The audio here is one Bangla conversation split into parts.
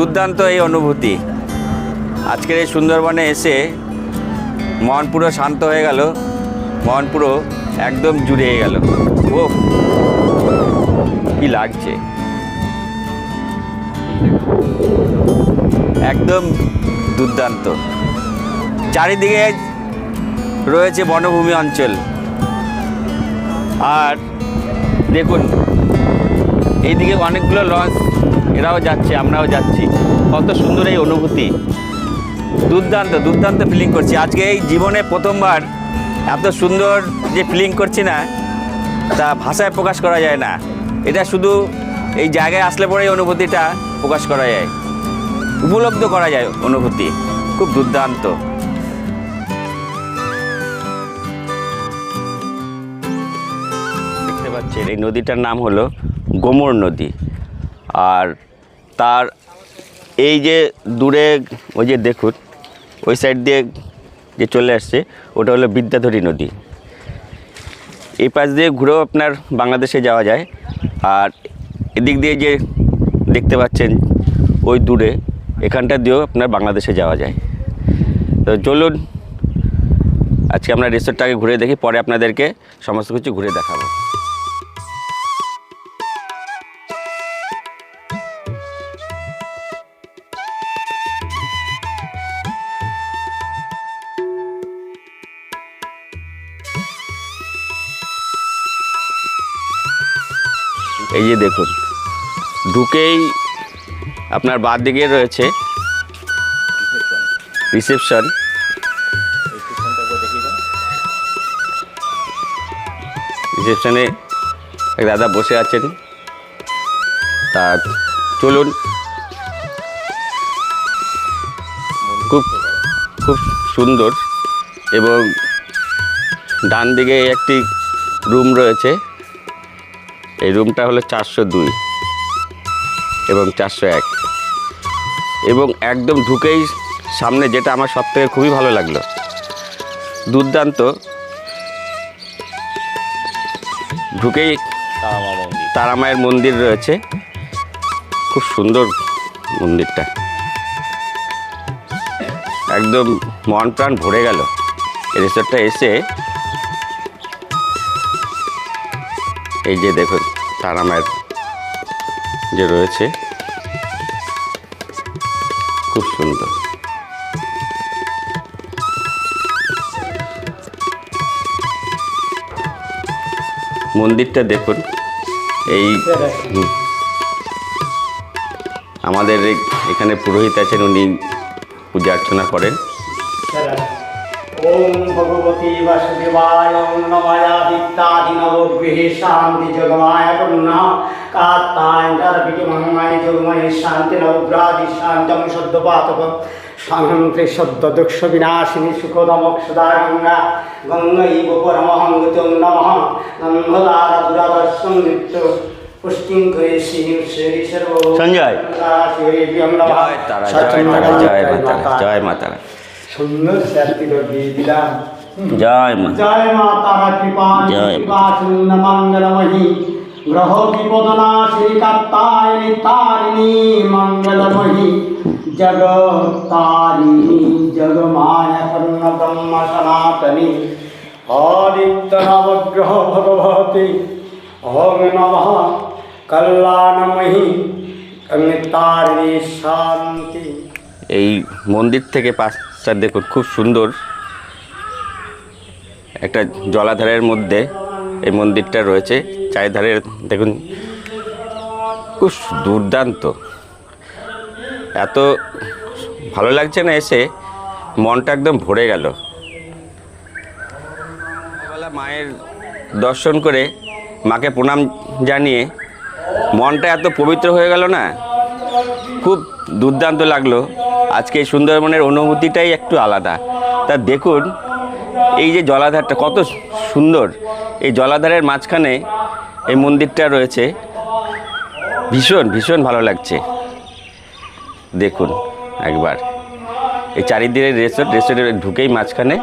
দুর্দান্ত এই অনুভূতি। আজকের এই সুন্দরবনে এসে মন পুরো শান্ত হয়ে গেল, মন পুরো একদম জুড়িয়ে গেল। ও কি লাগছে। একদম দুর্দান্ত। চারিদিকে রয়েছে বনভূমি অঞ্চল। আর দেখুন, এইদিকে অনেকগুলো লঞ্চ এরাও যাচ্ছে, আমরাও যাচ্ছি। কত সুন্দর এই অনুভূতি। দুর্দান্ত দুর্দান্ত ফিলিং করছি। আজকে এই জীবনে প্রথমবার এত সুন্দর যে ফিলিং করছি না, তা ভাষায় প্রকাশ করা যায় না। এটা শুধু এই জায়গায় আসলে পরে অনুভূতিটা প্রকাশ করা যায়। উপলব্ধ করা যায় অনুভূতি। খুব দুর্দান্ত। দেখতে পাচ্ছেন, এই নদীটার নাম হলো গোমর নদী। আর তার এই যে দূরে, ওই যে দেখুন, ওই সাইড দিয়ে যে চলে আসছে, ওটা হলো বিদ্যাধরী নদী। এই পাশ দিয়ে ঘুরেও আপনার বাংলাদেশে যাওয়া যায়। আর এদিক দিয়ে যে দেখতে পাচ্ছেন, ওই দূরে এখানটা দিয়েও আপনার বাংলাদেশে যাওয়া যায়। তো চলুন, আজকে আমরা রিসোর্টটাকে ঘুরে দেখি, পরে আপনাদেরকে সমস্ত কিছু ঘুরে দেখাবো। এই যে দেখুন, ঢুকেই আপনার বাদ দিকে রয়েছে রিসেপশন। রিসেপশনে এক দাদা বসে আছেন। তা চলুন। খুব খুব সুন্দর এবং ডান দিকে একটি রুম রয়েছে। এই রুমটা হলো চারশো দুই এবং চারশো এক। এবং একদম ঢুকেই সামনে যেটা আমার সব থেকে খুবই ভালো লাগল। দুর্দান্ত। ঢুকেই তারা মায়ের মন্দির রয়েছে। খুব সুন্দর মন্দিরটা। একদম মন প্রাণ ভরে গেল। রিসোর্টটা এসে এই যে দেখুন তারা মায়ের যে রয়েছে, খুব সুন্দর। মন্দিরটা দেখুন, এই আমাদের এখানে পুরোহিত আছেন, উনি পূজা অর্চনা করেন। ওম ভগবতী বাসুদেবায় নময়াদিত্যাদি শান্তি জগমায় পূর্ণ কাত্তায়ন্তরপিটি মহামায় জগময় শান্তি নবগ্রাদি শান্তম সদ্য পাতক সামন্ত্রে সদ্য দুঃখ বিনাশিনী সুখদমক সদা গঙ্গা গঙ্গা ইব পরমহঙ্গতম নমঃ নন্দলার দুরাদর্শন নিত্য পুষ্টিং করে শ্রী শ্রী সর্ব সঞ্জয়। জয় জয় তারা জয় তারা জয় মা তারা জয় মা তারা সুন্দর দিলাম জয় মা। জয় মা তারা কৃপা জয় মা। কৃপা শূন্য মঙ্গলময়ী। গ্রহ বিপদনাশিনী কাত্তায়নি তারিণী মঙ্গলময়ী। জগতারিণী জগমায়া পূর্ণ ব্রহ্ম সনাতনী। আদিত্য নবগ্রহ ভগবতী। ওম নমঃ কল্যাণময়ী। তারিণী শান্তি। এই মন্দির থেকে পাঁচটা দেখুন খুব সুন্দর। একটা জলাধারের মধ্যে এই মন্দিরটা রয়েছে। চারিধারে দেখুন, খুব দুর্দান্ত। এত ভালো লাগছে না এসে? মনটা একদম ভরে গেল। মায়ের দর্শন করে মাকে প্রণাম জানিয়ে মনটা এত পবিত্র হয়ে গেল না? খুব দুর্দান্ত লাগল। আজকে সুন্দরবনের অনুভূতিটাই একটু আলাদা। তা দেখুন এই যে জলাধারটা কত সুন্দর। এই জলাধারের মাঝখানে এই মন্দিরটা রয়েছে। ভীষণ ভীষণ ভালো লাগছে। দেখুন একবার। এই চারিদিকে রেস্টুরেন্ট রেস্টুরেন্টে ঢুকেই মাঝখানে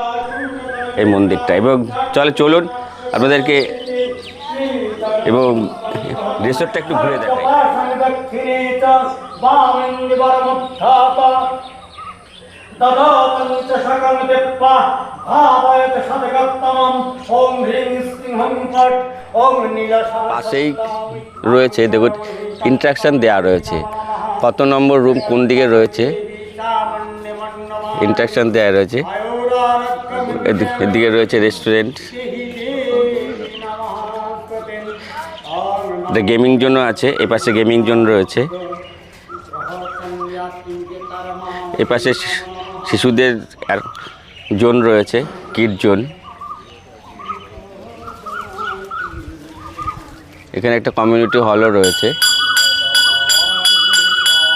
এই মন্দিরটা। এবং চলে চলুন আপনাদেরকে এবং রিসোর্টটা একটু ঘুরে দেখাই। দক্ষিণে वामिन्द्रवरमुत्थाप ददातञ्च सकं दिप्पा भावयत शतकत्तमम् ॐ ह्रीं सिंहं फट् ॐ नीलसा পাশেই রয়েছে দেখুন ইন্ট্রাকশন দেওয়া রয়েছে কত নম্বর রুম কোন দিকে রয়েছে ইন্ট্রাকশন দেওয়া রয়েছে এদি- এদিকে রয়েছে রেস্টুরেন্ট এটা গেমিং জোনও আছে এ পাশে গেমিং জোন রয়েছে এ পাশে শি- শিশুদের জোন রয়েছে, কিড জোন। এখানে একটা কমিউনিটি হলও রয়েছে।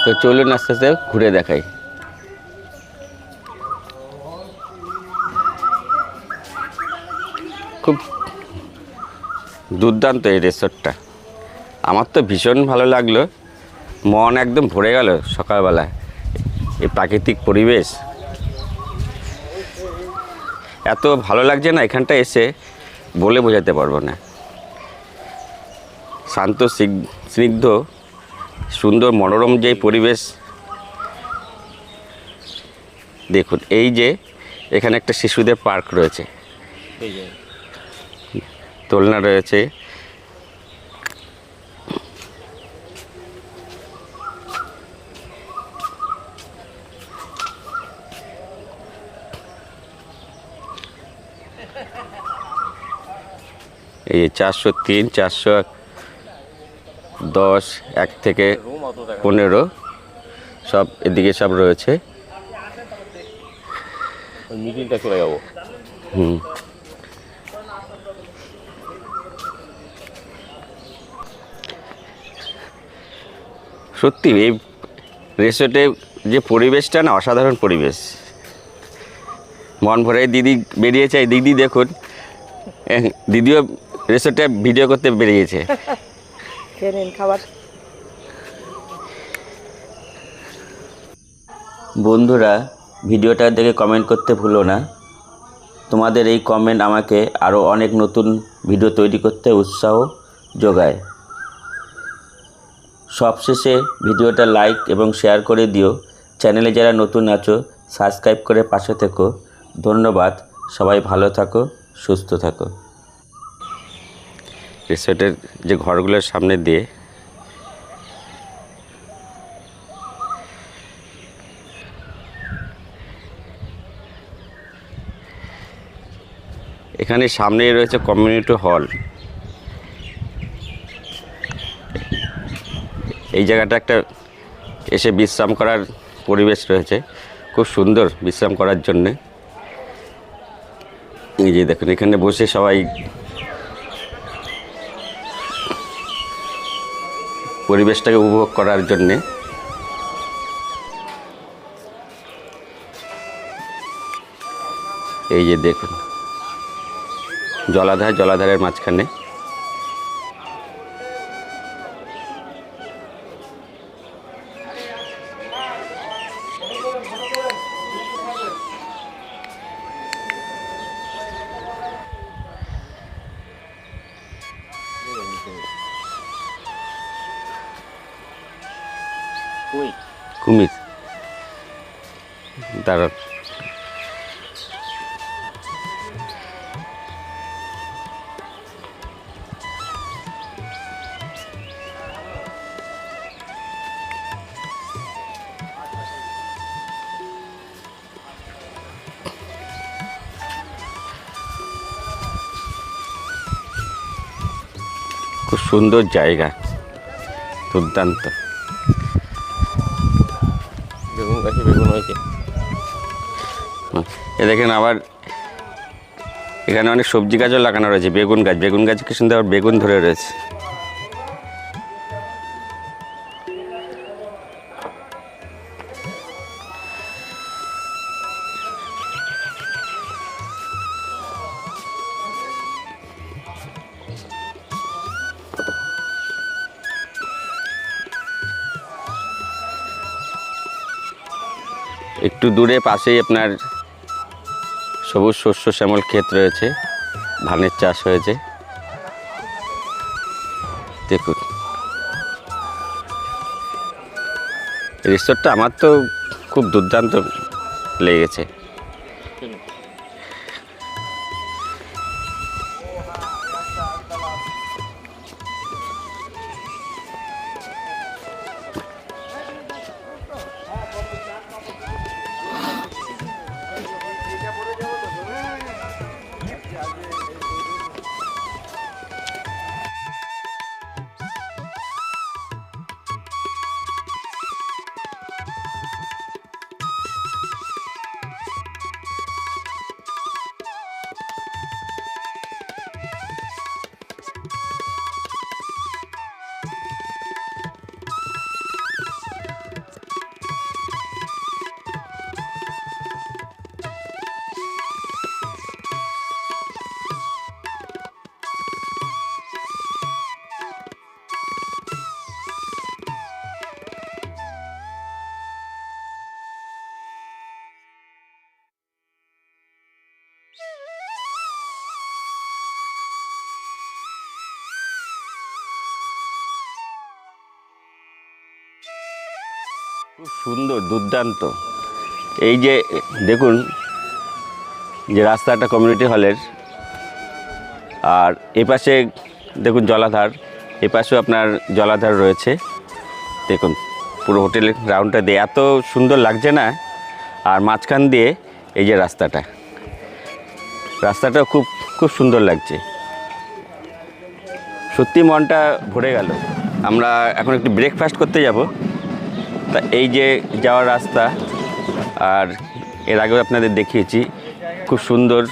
তো চলুন আস্তে আস্তে ঘুরে দেখাই। খুব দুর্দান্ত এই রিসোর্টটা। আমার তো ভীষণ ভালো লাগল। মন একদম ভরে গেল সকালবেলা এই প্রাকৃতিক পরিবেশ। এত ভালো লাগছে না এখানটা এসে বলে বোঝাতে পারব না। শান্ত স্নিগ্ধ সুন্দর মনোরম যে পরিবেশ। দেখুন এই যে এখানে একটা শিশুদের পার্ক রয়েছে। দোলনা রয়েছে। এই যে চারশো তিন চারশো দশ এক থেকে পনেরো সব এদিকে সব রয়েছে। মিটিংটা চলে যাব। হুম। সত্যি এই রেসর্টে যে পরিবেশটা না অসাধারণ পরিবেশ। মন ভরে দিদি বেরিয়েছে এই দিদি দেখুন। দিদিও রেসর্টে ভিডিও করতে বেরিয়েছে। খাবার। বন্ধুরা ভিডিওটা দেখে কমেন্ট করতে ভুলো না। তোমাদের এই কমেন্ট আমাকে আরও অনেক নতুন ভিডিও তৈরি করতে উৎসাহ যোগায়। সবশেষে ভিডিওটা লাইক এবং শেয়ার করে দিও। চ্যানেলে যারা নতুন আছো সাবস্ক্রাইব করে পাশে থেকো। ধন্যবাদ। সবাই ভালো থাকো, সুস্থ থাকো। রিসোর্টের যে ঘরগুলোর সামনে দিয়ে এখানে সামনেই রয়েছে কমিউনিটি হল। এই জায়গাটা একটা এসে বিশ্রাম করার পরিবেশ রয়েছে। খুব সুন্দর বিশ্রাম করার জন্যে। এই যে দেখুন, এখানে বসে সবাই পরিবেশটাকে উপভোগ করার জন্যে। এই যে দেখুন, জলাধার, জলাধারের মাঝখানে। দাঁড়ান খুব সুন্দর জায়গা দুর্দান্ত। এ দেখেন আবার এখানে অনেক সবজি গাছও লাগানো রয়েছে, বেগুন গাছ। বেগুন গাছ কি সুন্দর বেগুন ধরে রয়েছে। একটু দূরে পাশেই আপনার সবুজ শস্য শ্যামল ক্ষেত রয়েছে, ধানের চাষ হয়েছে। দেখুন। রিসোর্টটা আমার তো খুব দুর্দান্ত লেগেছে। খুব সুন্দর, দুর্দান্ত। এই যে, দেখুন, যে রাস্তাটা কমিউনিটি হলের আর এপাশে, দেখুন, জলাধার। এপাশেও আপনার জলাধার রয়েছে। দেখুন, পুরো হোটেলের গ্রাউন্ডটা দিয়ে এত সুন্দর লাগছে না? আর মাঝখান দিয়ে এই যে রাস্তাটা। রাস্তাটা খুব খুব সুন্দর লাগছে। সত্যি মনটা ভরে গেল। আমরা এখন একটু ব্রেকফাস্ট করতে যাব। তা এই যে যাওয়ার রাস্তা, আর এর আগেও আপনাদের দেখিয়েছি, খুব সুন্দর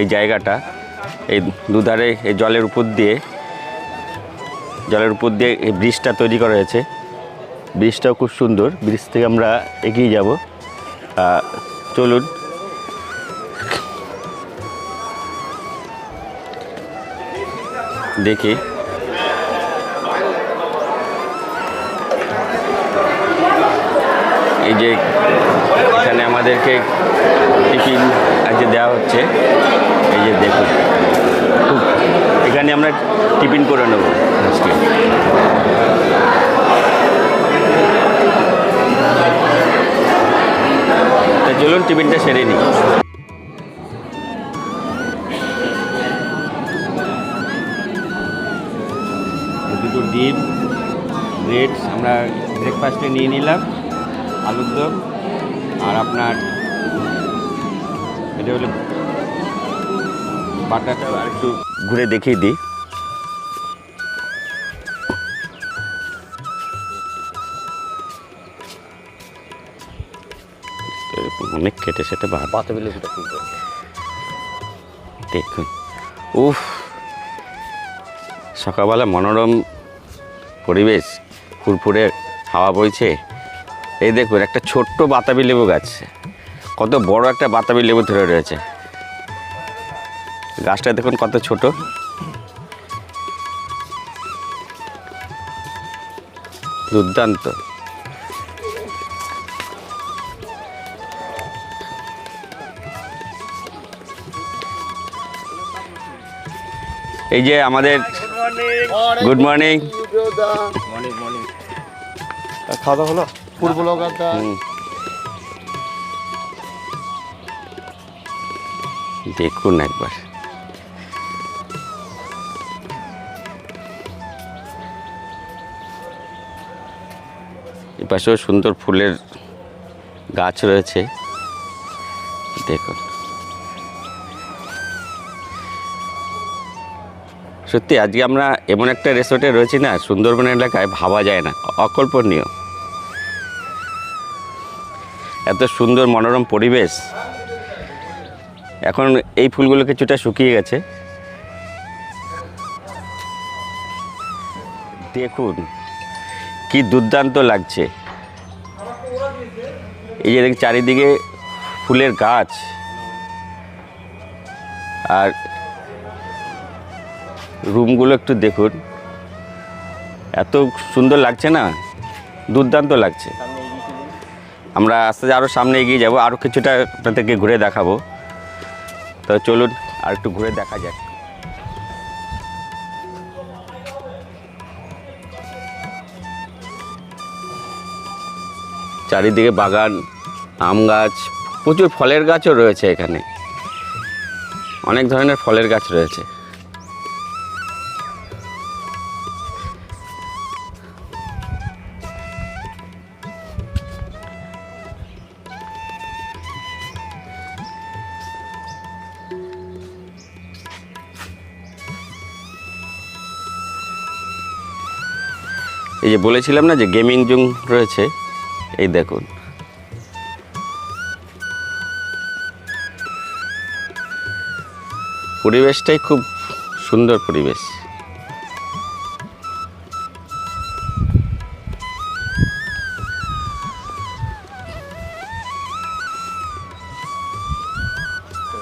এই জায়গাটা, এই দুধারে এই জলের উপর দিয়ে, জলের উপর দিয়ে এই ব্রিজটা তৈরি করা হয়েছে। ব্রিজটাও খুব সুন্দর, ব্রিজ থেকে আমরা এগিয়ে যাব। চলুন। দেখি। এই যে এখানে আমাদেরকে টিফিন আজকে দেওয়া হচ্ছে, এই যে দেখুন, খুব, এখানে আমরা টিফিন করে নেব আজকে। চলুন, টিফিনটা সেরে নিই। দুটো ডিম ব্রেড আমরা ব্রেকফাস্টে নিয়ে নিলাম। আলুর দম আর আপনার এটা হলো বাটাটা আর একটু ঘুরে দেখিয়ে দিই। অনেক কেটে সেটা দেখুন। উফ। সকালবেলা মনোরম পরিবেশ ফুরফুরে হাওয়া বইছে। এই দেখুন একটা ছোট্ট বাতাবি লেবু গাছ। কত বড় একটা বাতাবি লেবু ধরে রয়েছে। গাছটা দেখুন কত ছোট। দুর্দান্ত। এই যে আমাদের গুড মর্নিং খাওয়া দাওয়া হলো? পূর্ব লোকালটা দেখুন একবার। এপাশেও সুন্দর ফুলের গাছ রয়েছে। দেখুন। সত্যি, আজকে আমরা এমন একটা রিসোর্টে রয়েছি না, সুন্দরবন এলাকায় ভাবা যায় না অকল্পনীয়। এত সুন্দর মনোরম পরিবেশ। এখন এই ফুলগুলো কিছুটা শুকিয়ে গেছে। দেখুন, কি দুর্দান্ত লাগছে। এই যে চারিদিকে ফুলের গাছ। আর রুমগুলো একটু দেখুন। এত সুন্দর লাগছে না? দুর্দান্ত লাগছে। আমরা আস্তে আস্তে আরও সামনে এগিয়ে যাব আরও কিছুটা আপনাদেরকে ঘুরে দেখাবো। তো চলুন, আর একটু ঘুরে দেখা যাক। চারিদিকে বাগান, আম গাছ, প্রচুর ফলের গাছও রয়েছে এখানে। অনেক ধরনের ফলের গাছ রয়েছে। এই যে বলেছিলাম না যে গেমিং জুম রয়েছে, এই দেখুন। পরিবেশটাই খুব সুন্দর পরিবেশ।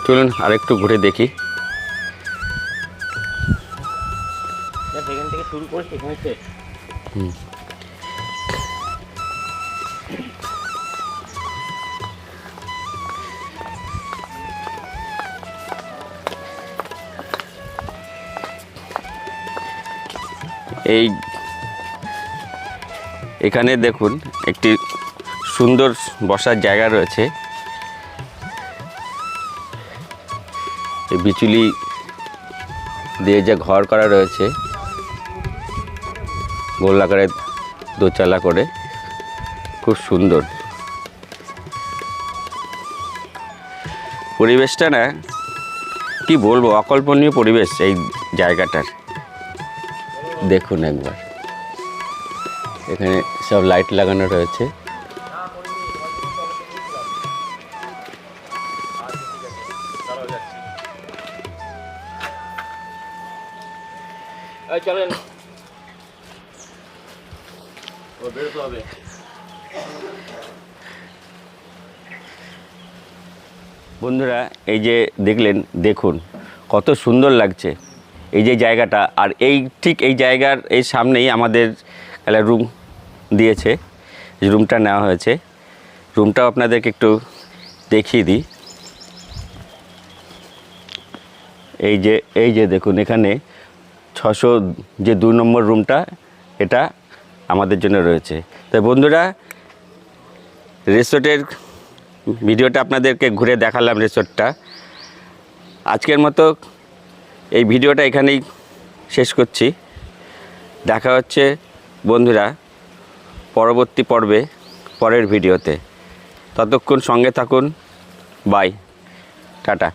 চলুন আরেকটু ঘুরে দেখি। এই এখানে দেখুন একটি সুন্দর বসার জায়গা রয়েছে। বিচুলি দিয়ে যে ঘর করা রয়েছে। গোলাকারে দোচালা করে। খুব সুন্দর। পরিবেশটা না, কি বলব, অকল্পনীয় পরিবেশ এই জায়গাটার। দেখুন একবার। এখানে সব লাইট লাগানো রয়েছে। চলেন। হবে। বন্ধুরা, এই যে দেখলেন, দেখুন, কত সুন্দর লাগছে এই যে জায়গাটা। আর এই ঠিক এই জায়গার এই সামনেই আমাদের রুম দিয়েছে রুমটা নেওয়া হয়েছে। রুমটাও আপনাদেরকে একটু দেখিয়ে দিই। এই যে এই যে দেখুন, এখানে ছশো যে দু নম্বর রুমটা এটা আমাদের জন্য রয়েছে। তাই বন্ধুরা, রিসোর্টের ভিডিওটা আপনাদেরকে ঘুরে দেখালাম রিসোর্টটা। আজকের মতো এই ভিডিওটা এখানেই শেষ করছি। দেখা হচ্ছে, বন্ধুরা, পরবর্তী পর্বে, পরের ভিডিওতে। ততক্ষণ সঙ্গে থাকুন। বাই। টাটা।